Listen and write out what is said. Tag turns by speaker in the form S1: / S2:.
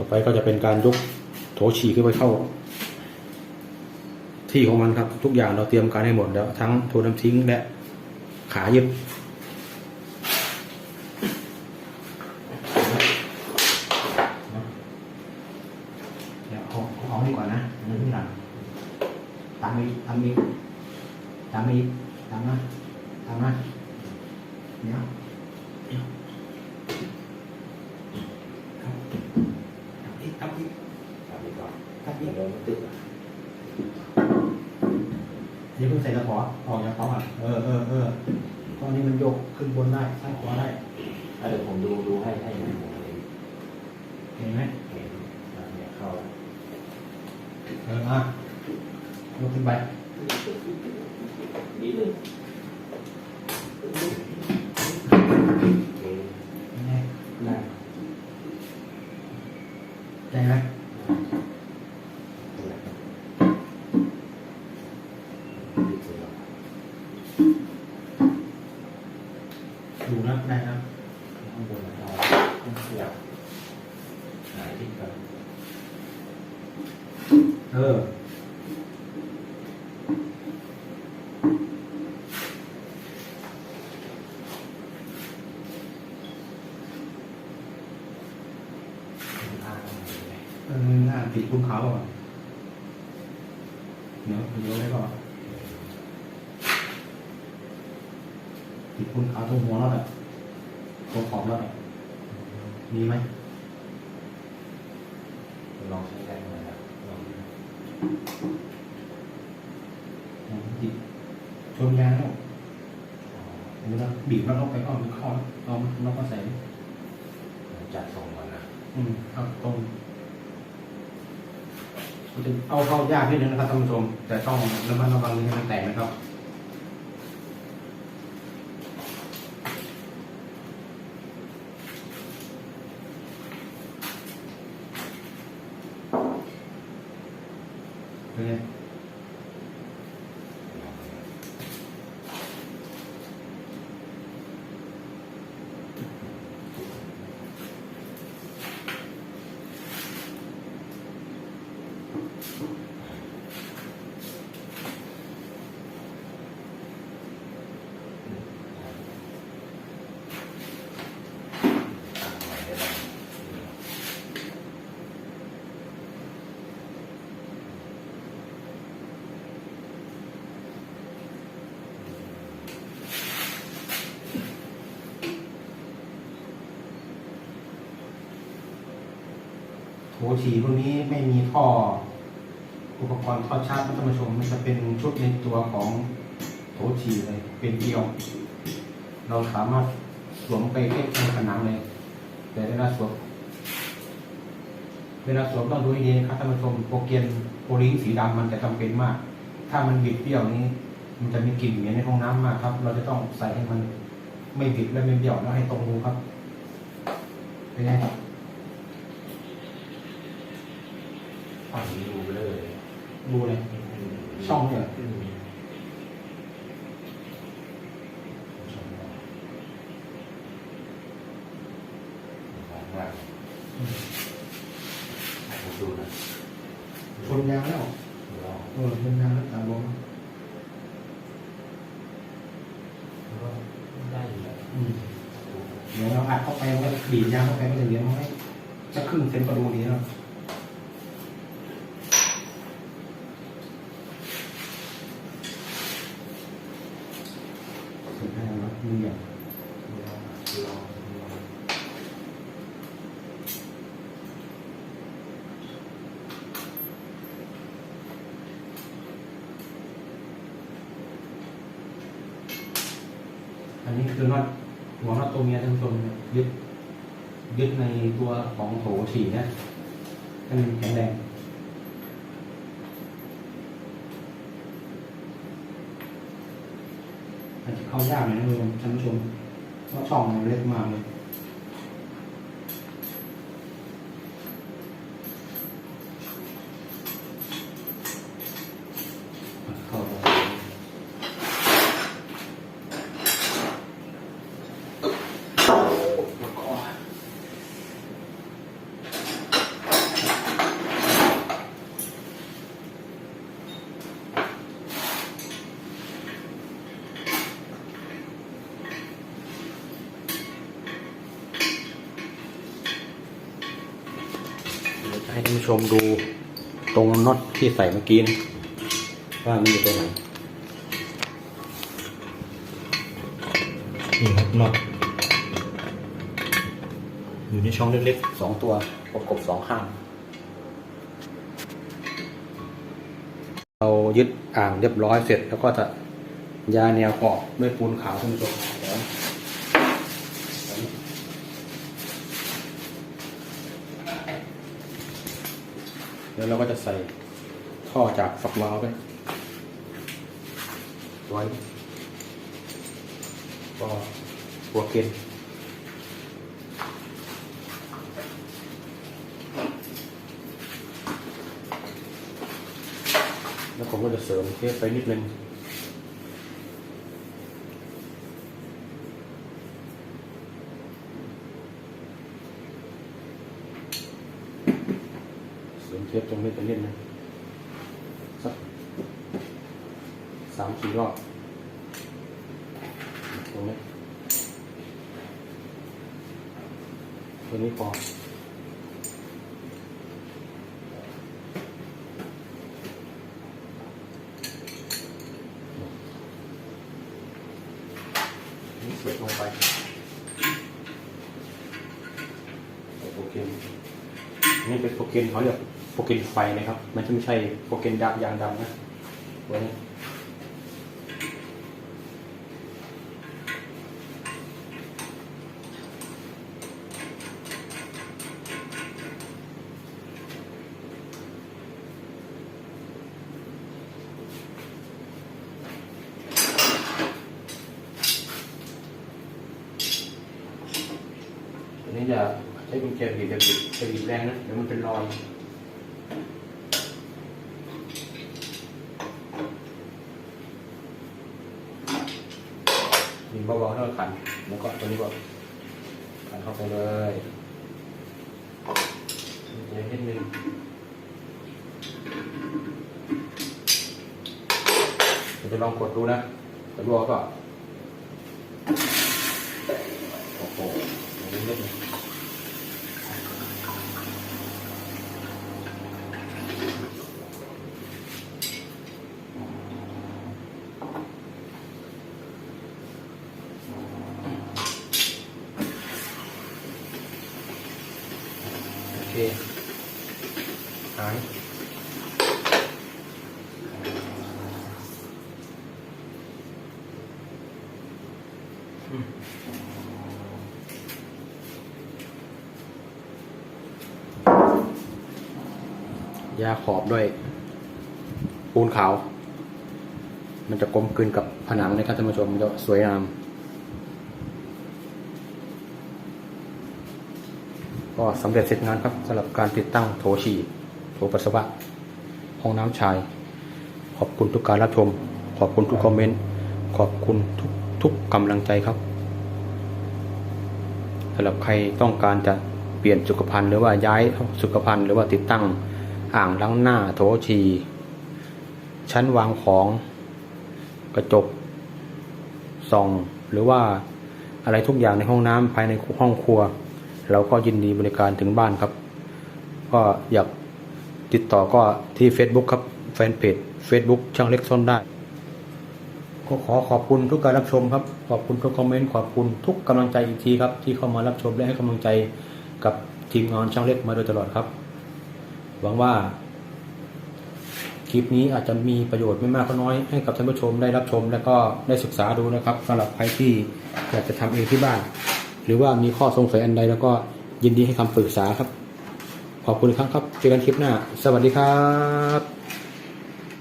S1: ต่อไปก็จะเป็นการยกโถฉี่ขึ้นไปเข้า ที่ของมันครับ ทุกอย่างเราเตรียมการให้หมดแล้ว ทั้งโถน้ำทิ้งและขายึดเดี๋ยวเอาเอานี่ก่อนนะอันนี้ที่หลังตามอีกตามอีกตามอีกตามนะตามนะเดี๋ยวเดี๋ยวครับตามอีกตามอีก
S2: ทำไปก่อน
S1: ตามอีก
S2: เดี๋ยวมันตึกอะ
S1: เดี๋ยวเพิ่งใส่กระป๋อออกจากกระป๋ออะเออเออเออตอนนี้มันโยกขึ้นบนได้ซ้ายขวาได้
S2: อะเดี๋ยวผมดูดูให้ให้ผมเห็น
S1: เห็นไหม
S2: เห็นอะเนี่ยเข้าแล้ว
S1: เอออะยกขึ้นไป
S2: นิดนึงโอเค
S1: ยังไง
S2: ได้
S1: ได้ไหม ดูนะได้นะ
S2: ข้างบนเราต้องขยับหายที่ก่อน
S1: เออ
S2: อ่าตรงไหนไหม
S1: เออหน้าติดภูเขาอะเดี๋ยวเดี๋ยวไว้ก่อนติดภูเขาตรงหัวแล้วแหละตรงขอบแล้วแหละมีไหม
S2: ลองใช้
S1: ชนยางแล้วเดี๋ยวเราบีบแล้วเราไปอ้อมไปเข้อเราเราก็ใส่
S2: จัดส่งก่อนนะ
S1: อืมเอาตรงมันจะเอาเข้ายากนิดนึงนะครับท่านผู้ชมแต่ต้องระมัดระวังให้มันแตกนะครับ โถฉี่พวกนี้ไม่มีท่อ อุปกรณ์ท่อชาร์จท่านผู้ชมมันจะเป็นชุดในตัวของโถฉี่เลย เป็นเกลียว เราสามารถสวมไปเทียบในผนังเลย แต่เวลาสวมเวลาสวมต้องดูให้ดีนะครับท่านผู้ชมโปรเกียนโปรลิงสีดำมันจะจำเป็นมาก ถ้ามันบิดเบี้ยวนี้ มันจะมีกลิ่นเหม็นในห้องน้ำมากครับ เราจะต้องใส่ให้มันไม่บิดและไม่เบี้ยวแล้วให้ตรงรูครับเป็นไง
S2: ฝั่งนี้ดูไปเลย
S1: รูเลย ช่องเนี่ย
S2: อืมช่องเนี่ยข้างล่างผมดูนะ
S1: ชนยางแล้ว
S2: ลอง
S1: เออชนยางแล้วตามลง
S2: ได้อยู่แล้ว
S1: อืมเดี๋ยวเราอัดเข้าไปมันก็ดีดยางเข้าไปมันจะเหลือน้อยจะครึ่งเซนก็ดูดีแล้วสุดท้ายแล้วมึงอย่าง
S2: ลองลองลอง
S1: อันนี้ คือน็อตหัวน็อตตัวเมียทั้งตัวยึดยึดในตัวของโถถี่นะให้มันแข็งแรงอาจจะเข้ายากหน่อยนะท่านผู้ชมเพราะช่องมันเล็กมากเลยเข้าไป ให้ท่านผู้ ชมดูตรงน็อตที่ใส่เมื่อกี้นะว่ามันอยู่ตรงไหนนี่ครับน็อตอยู่ในช่องเล็กๆสองตัวประกบสองข้าง เรายึดอ่างเรียบร้อยเสร็จแล้วก็จะยาแนวขอบด้วยปูนขาวท่านผู้ชมเดี๋ยวเราก็จะใส่ท่อจากฝักวาล์วไปไว้ก็หัวเกนแล้วผมก็จะเสริมเทปไปนิดนึง เสริมเทปตรงนี้ไปนิดนึงสักสามสี่รอบตรงนี้ตัวนี้พอนี่เสียบลงไปโอเคนี่เป็นโปรเกนเขาเรียก โปรเกนไฟนะครับ มันจะไม่ใช่โปรเกนดำยางดำนะตัวนี้ตัวนี้จะใช้กุญแจบีบแบบบีบจะบีบแรงนะเดี๋ยวมันเป็นรอย เบาๆเราขัน แล้วก็ตัวนี้ก็ขันเข้าไปเลยเดี๋ยวนิดนึงเดี๋ยวจะลองกดดูนะกดดูก็โอ้โหเดี๋ยวนิดนึงโอเคหายอืม ยาขอบด้วย ปูนขาว มันจะกลมกลืนกับผนังนะครับท่านผู้ชมมันจะสวยงามก็สำเร็จเสร็จงานครับสำหรับการติดตั้งโถฉี่โถปัสสาวะห้องน้ำชาย ขอบคุณทุกการรับชม ขอบคุณทุกคอมเมนต์ ขอบคุณทุกทุกกำลังใจครับ สำหรับใครต้องการจะเปลี่ยนสุขภัณฑ์หรือว่าย้ายสุขภัณฑ์หรือว่าติดตั้งอ่างล้างหน้าโถฉี่ชั้นวางของกระจกส่อง หรือว่าอะไรทุกอย่างในห้องน้ำภายในห้องครัว เราก็ยินดีบริการถึงบ้านครับ ก็อยากติดต่อก็ที่ Facebook ครับแฟนเพจ Facebook ช่างเล็กซ่อนได้ ก็ขอขอบคุณทุกการรับชมครับ ขอบคุณทุกคอมเมนต์ ขอบคุณทุกกำลังใจอีกทีครับ ที่เข้ามารับชมและให้กำลังใจกับทีมงานช่างเล็กมาโดยตลอดครับ หวังว่า คลิปนี้อาจจะมีประโยชน์ไม่มากก็น้อยให้กับท่านผู้ชมได้รับชม และก็ได้ศึกษาดูนะครับสำหรับใครที่อยากจะทำเองที่บ้าน หรือว่ามีข้อสงสัยอันใดแล้วก็ยินดีให้คำปรึกษาครับ ขอบคุณครั้งครับเจอกันคลิปหน้า สวัสดีครับ